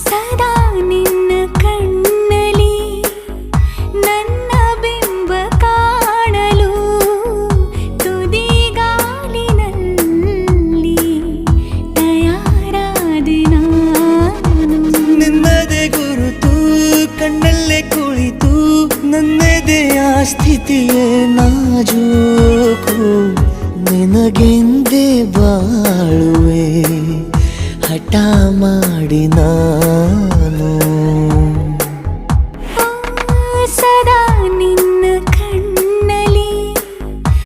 ಸದಾ ನಿನ್ನ ಕಣ್ಣೀ ನನ್ನ ಬಿಂಬ ಕಾಣಲು ತುದಿಗಾಲಿ ತುದಿಗಾಲಿನಲ್ಲಿ ತಯಾರಾದಿನ ನಿನ್ನದೇ ಗುರುತು ಕಣ್ಣಲ್ಲೇ ಕುಳಿತು ನನ್ನದೇ ಆ ಸ್ಥಿತಿಯ ನಾಜು ನಿನಗೆಂದೇ ಬಾಳು പാട്ടാമാടി